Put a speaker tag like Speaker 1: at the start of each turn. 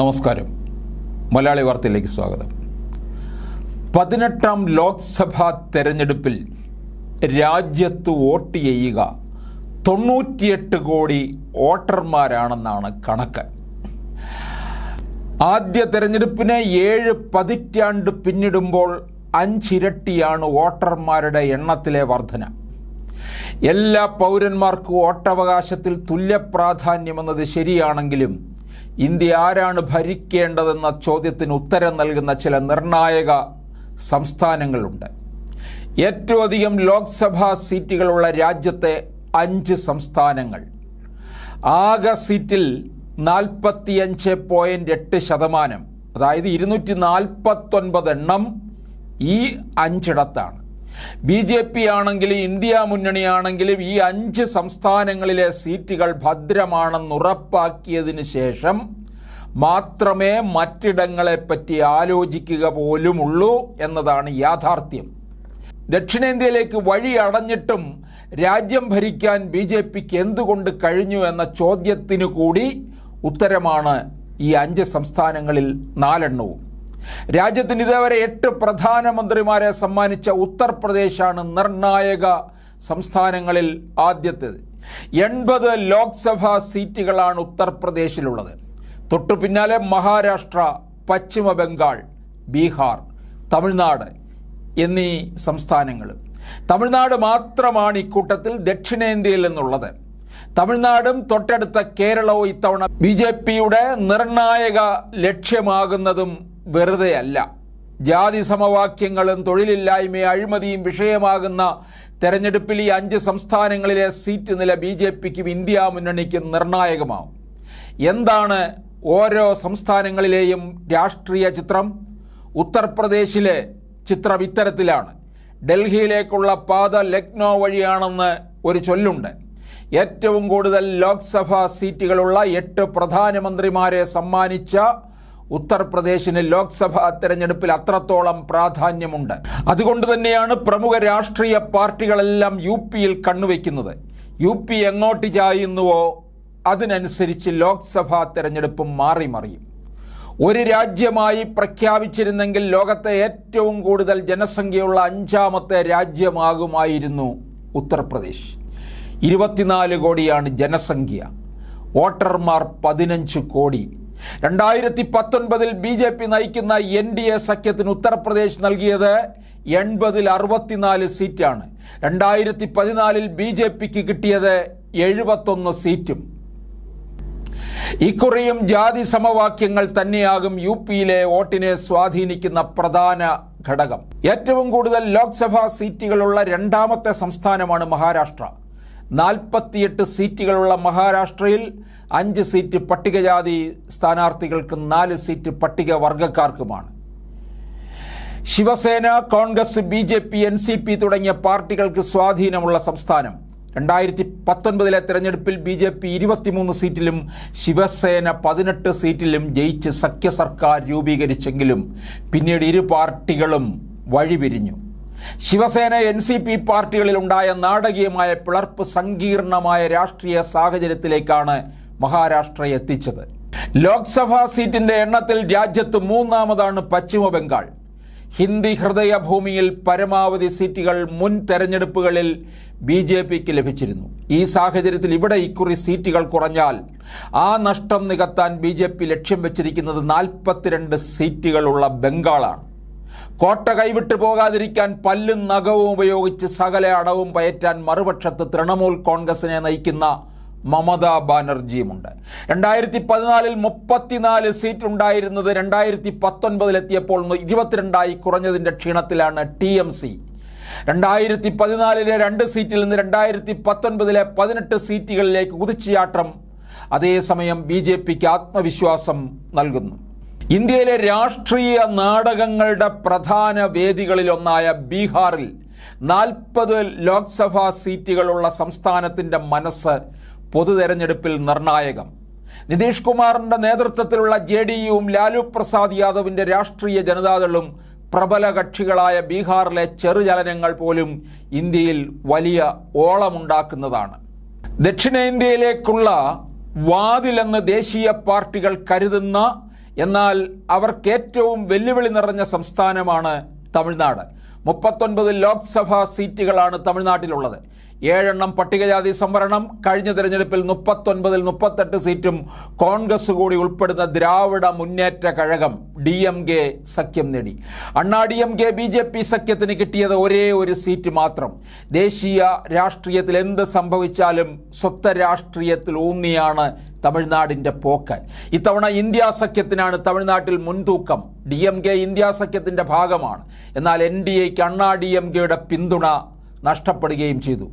Speaker 1: നമസ്കാരം. മലയാളി വാർത്തയിലേക്ക് സ്വാഗതം. പതിനെട്ടാം ലോക്സഭാ തെരഞ്ഞെടുപ്പിൽ രാജ്യത്ത് വോട്ട് ചെയ്യുക തൊണ്ണൂറ്റിയെട്ട് കോടി വോട്ടർമാരാണെന്നാണ് കണക്ക്. ആദ്യ തെരഞ്ഞെടുപ്പിന് ഏഴ് പതിറ്റാണ്ട് പിന്നിടുമ്പോൾ അഞ്ചിരട്ടിയാണ് വോട്ടർമാരുടെ എണ്ണത്തിലെ വർധന. എല്ലാ പൗരന്മാർക്കും വോട്ടവകാശത്തിൽ തുല്യ പ്രാധാന്യമെന്നത് ശരിയാണെങ്കിലും ഇന്ത്യ ആരാണ് ഭരിക്കേണ്ടതെന്ന ചോദ്യത്തിന് ഉത്തരം നൽകുന്ന ചില നിർണായക സംസ്ഥാനങ്ങളുണ്ട്. ഏറ്റവും അധികം ലോക്സഭാ സീറ്റുകളുള്ള രാജ്യത്തെ അഞ്ച് സംസ്ഥാനങ്ങൾ. ആകെ സീറ്റിൽ നാൽപ്പത്തിയഞ്ച് പോയിന്റ് എട്ട് ശതമാനം അതായത് ഇരുന്നൂറ്റി നാൽപ്പത്തൊൻപത് എണ്ണം ഈ അഞ്ചിടത്താണ്. ബി ജെ പി ആണെങ്കിലും ഇന്ത്യ മുന്നണിയാണെങ്കിലും ഈ അഞ്ച് സംസ്ഥാനങ്ങളിലെ സീറ്റുകൾ ഭദ്രമാണെന്ന് ഉറപ്പാക്കിയതിന് ശേഷം മാത്രമേ മറ്റിടങ്ങളെപ്പറ്റി ആലോചിക്കുക പോലുമുള്ളൂ എന്നതാണ് യാഥാർത്ഥ്യം. ദക്ഷിണേന്ത്യയിലേക്ക് വഴി അടഞ്ഞിട്ടും രാജ്യം ഭരിക്കാൻ ബി ജെ പിക്ക് എന്തുകൊണ്ട് കഴിഞ്ഞു എന്ന ചോദ്യത്തിനു കൂടി ഉത്തരമാണ് ഈ അഞ്ച് സംസ്ഥാനങ്ങളിൽ നാലെണ്ണവും. രാജ്യത്തിന് ഇതേവരെ എട്ട് പ്രധാനമന്ത്രിമാരെ സമ്മാനിച്ച ഉത്തർപ്രദേശാണ് നിർണായക സംസ്ഥാനങ്ങളിൽ ആദ്യത്തേത്. എൺപത് ലോക്സഭാ സീറ്റുകളാണ് ഉത്തർപ്രദേശിലുള്ളത്. തൊട്ടു പിന്നാലെ മഹാരാഷ്ട്ര പശ്ചിമ ബംഗാൾ ബീഹാർ തമിഴ്നാട് എന്നീ സംസ്ഥാനങ്ങൾ തമിഴ്നാട് മാത്രമാണ് ഇക്കൂട്ടത്തിൽ ദക്ഷിണേന്ത്യയിൽ നിന്നുള്ളത്. തമിഴ്നാടും തൊട്ടടുത്ത കേരളവും ഇത്തവണ ബി ജെ പിയുടെ നിർണായക ലക്ഷ്യമാകുന്നതും വെറുതെയല്ല. ജാതി സമവാക്യങ്ങളും തൊഴിലില്ലായ്മയും അഴിമതിയും വിഷയമാകുന്ന തെരഞ്ഞെടുപ്പിൽ ഈ അഞ്ച് സംസ്ഥാനങ്ങളിലെ സീറ്റ് നില ബി ജെ പിക്കും ഇന്ത്യ മുന്നണിക്കും നിർണായകമാവും. എന്താണ് ഓരോ സംസ്ഥാനങ്ങളിലെയും രാഷ്ട്രീയ ചിത്രം? ഉത്തർപ്രദേശിലെ ചിത്രം ഇത്തരത്തിലാണ്. ഡൽഹിയിലേക്കുള്ള പാത ലക്നോ വഴിയാണെന്ന് ഒരു ചൊല്ലുണ്ട്. ഏറ്റവും കൂടുതൽ ലോക്സഭാ സീറ്റുകളുള്ള എട്ട് പ്രധാനമന്ത്രിമാരെ സമ്മാനിച്ച ഉത്തർപ്രദേശിന് ലോക്സഭാ തെരഞ്ഞെടുപ്പിൽ അത്രത്തോളം പ്രാധാന്യമുണ്ട്. അതുകൊണ്ട് തന്നെയാണ് പ്രമുഖ രാഷ്ട്രീയ പാർട്ടികളെല്ലാം യു പിയിൽ കണ്ണുവെക്കുന്നത് യു പി എങ്ങോട്ട് ചായുന്നുവോ അതിനനുസരിച്ച് ലോക്സഭാ തെരഞ്ഞെടുപ്പും മാറി മറിയും. ഒരു രാജ്യമായി പ്രഖ്യാപിച്ചിരുന്നെങ്കിൽ ലോകത്തെ ഏറ്റവും കൂടുതൽ ജനസംഖ്യയുള്ള അഞ്ചാമത്തെ രാജ്യമാകുമായിരുന്നു ഉത്തർപ്രദേശ്. ഇരുപത്തിനാല് കോടിയാണ് ജനസംഖ്യ. വോട്ടർമാർ പതിനഞ്ച് കോടി. രണ്ടായിരത്തി പത്തൊൻപതിൽ ബി ജെ പി നയിക്കുന്ന എൻ ഡി എ സഖ്യത്തിന് ഉത്തർപ്രദേശ് നൽകിയത് എൺപതിൽ അറുപത്തിനാല് സീറ്റാണ്. രണ്ടായിരത്തി പതിനാലിൽ ബി ജെ പിക്ക് കിട്ടിയത് എഴുപത്തൊന്ന് സീറ്റും. ഇക്കുറിയും ജാതി സമവാക്യങ്ങൾ തന്നെയാകും യു പിയിലെ വോട്ടിനെ സ്വാധീനിക്കുന്ന പ്രധാന ഘടകം. ഏറ്റവും കൂടുതൽ ലോക്സഭാ സീറ്റുകളുള്ള രണ്ടാമത്തെ സംസ്ഥാനമാണ് മഹാരാഷ്ട്ര. നാൽപ്പത്തിയെട്ട് സീറ്റുകളുള്ള മഹാരാഷ്ട്രയിൽ അഞ്ച് സീറ്റ് പട്ടികജാതി സ്ഥാനാർത്ഥികൾക്കും നാല് സീറ്റ് പട്ടിക വർഗക്കാർക്കുമാണ് Shiv Sena Congress B J P N C P തുടങ്ങിയ പാർട്ടികൾക്ക് സ്വാധീനമുള്ള സംസ്ഥാനം. രണ്ടായിരത്തി പത്തൊൻപതിലെ തെരഞ്ഞെടുപ്പിൽ ബി ജെ പി ഇരുപത്തിമൂന്ന് സീറ്റിലും ശിവസേന പതിനെട്ട് സീറ്റിലും ജയിച്ച് സഖ്യ സർക്കാർ രൂപീകരിച്ചെങ്കിലും പിന്നീട് ഇരു പാർട്ടികളും വഴിപിരിഞ്ഞു. ശിവസേന എൻ സി പി പാർട്ടികളിലുണ്ടായ നാടകീയമായ പിളർപ്പ് സങ്കീർണമായ രാഷ്ട്രീയ സാഹചര്യത്തിലേക്കാണ് മഹാരാഷ്ട്ര എത്തിച്ചത്. ലോക്സഭാ സീറ്റിന്റെ എണ്ണത്തിൽ രാജ്യത്ത് മൂന്നാമതാണ് പശ്ചിമ ബംഗാൾ. ഹിന്ദി ഹൃദയഭൂമിയിൽ പരമാവധി സീറ്റുകൾ മുൻ തെരഞ്ഞെടുപ്പുകളിൽ ബി ജെ പിക്ക് ലഭിച്ചിരുന്നു. ഈ സാഹചര്യത്തിൽ ഇവിടെ ഇക്കുറി സീറ്റുകൾ കുറഞ്ഞാൽ ആ നഷ്ടം നികത്താൻ ബി ജെ പി ലക്ഷ്യം വെച്ചിരിക്കുന്നത് നാൽപ്പത്തിരണ്ട് സീറ്റുകളുള്ള ബംഗാളാണ്. കോട്ട കൈവിട്ടു പോകാതിരിക്കാൻ പല്ലും നഖവും ഉപയോഗിച്ച് സകല അടവും പയറ്റാൻ മറുപക്ഷത്ത് തൃണമൂൽ കോൺഗ്രസിനെ നയിക്കുന്ന മമതാ ബാനർജിയുമുണ്ട്. രണ്ടായിരത്തി പതിനാലിൽ മുപ്പത്തിനാല് സീറ്റ് ഉണ്ടായിരുന്നത് രണ്ടായിരത്തി പത്തൊൻപതിലെത്തിയപ്പോൾ ഇരുപത്തിരണ്ടായി കുറഞ്ഞതിന്റെ ക്ഷീണത്തിലാണ് ടി എം സി. രണ്ടായിരത്തി പതിനാലിലെ രണ്ട് സീറ്റിൽ നിന്ന് രണ്ടായിരത്തി പത്തൊൻപതിലെ പതിനെട്ട് സീറ്റുകളിലേക്ക് കുതിച്ചുചാട്ടം അതേസമയം ബി ജെ പിക്ക് ആത്മവിശ്വാസം നൽകുന്നു. ഇന്ത്യയിലെ രാഷ്ട്രീയ നാടകങ്ങളുടെ പ്രധാന വേദികളിലൊന്നായ ബീഹാറിൽ നാൽപ്പത് ലോക്സഭാ സീറ്റുകളുള്ള സംസ്ഥാനത്തിന്റെ മനസ്സ് പൊതു തെരഞ്ഞെടുപ്പിൽ നിർണായകം. നിതീഷ് കുമാറിന്റെ നേതൃത്വത്തിലുള്ള ജെ ഡി യുവും ലാലു പ്രസാദ് യാദവിന്റെ രാഷ്ട്രീയ ജനതാദളും പ്രബല കക്ഷികളായ ബീഹാറിലെ ചെറുചലനങ്ങൾ പോലും ഇന്ത്യയിൽ വലിയ ഓളമുണ്ടാക്കുന്നതാണ്. ദക്ഷിണേന്ത്യയിലേക്കുള്ള വാതിലെന്ന് ദേശീയ പാർട്ടികൾ കരുതുന്ന എന്നാൽ അവർക്ക് ഏറ്റവും വെല്ലുവിളി നിറഞ്ഞ സംസ്ഥാനമാണ് തമിഴ്നാട്. മുപ്പത്തൊൻപത് ലോക്സഭാ സീറ്റുകളാണ് തമിഴ്നാട്ടിലുള്ളത്. ഏഴെണ്ണം പട്ടികജാതി സംവരണം. കഴിഞ്ഞ തെരഞ്ഞെടുപ്പിൽ മുപ്പത്തൊൻപതിൽ മുപ്പത്തെട്ട് സീറ്റും കോൺഗ്രസ് കൂടി ഉൾപ്പെടുന്ന ദ്രാവിഡ മുന്നേറ്റ കഴകം ഡി എം കെ സഖ്യം നേടി. Anna D M K B J P സഖ്യത്തിന് കിട്ടിയത് ഒരേ ഒരു സീറ്റ് മാത്രം. ദേശീയ രാഷ്ട്രീയത്തിൽ എന്ത് സംഭവിച്ചാലും സ്വത്ത രാഷ്ട്രീയത്തിൽ ഊന്നിയാണ് തമിഴ്നാടിന്റെ പോക്ക് ഇത്തവണ ഇന്ത്യ സഖ്യത്തിനാണ് തമിഴ്നാട്ടിൽ മുൻതൂക്കം. ഡി എം കെ ഇന്ത്യ സഖ്യത്തിന്റെ ഭാഗമാണ്. എന്നാൽ എൻ ഡി എക്ക് അണ്ണാ ഡി എം കെയുടെ പിന്തുണ നഷ്ടപ്പെടുകയും ചെയ്തു.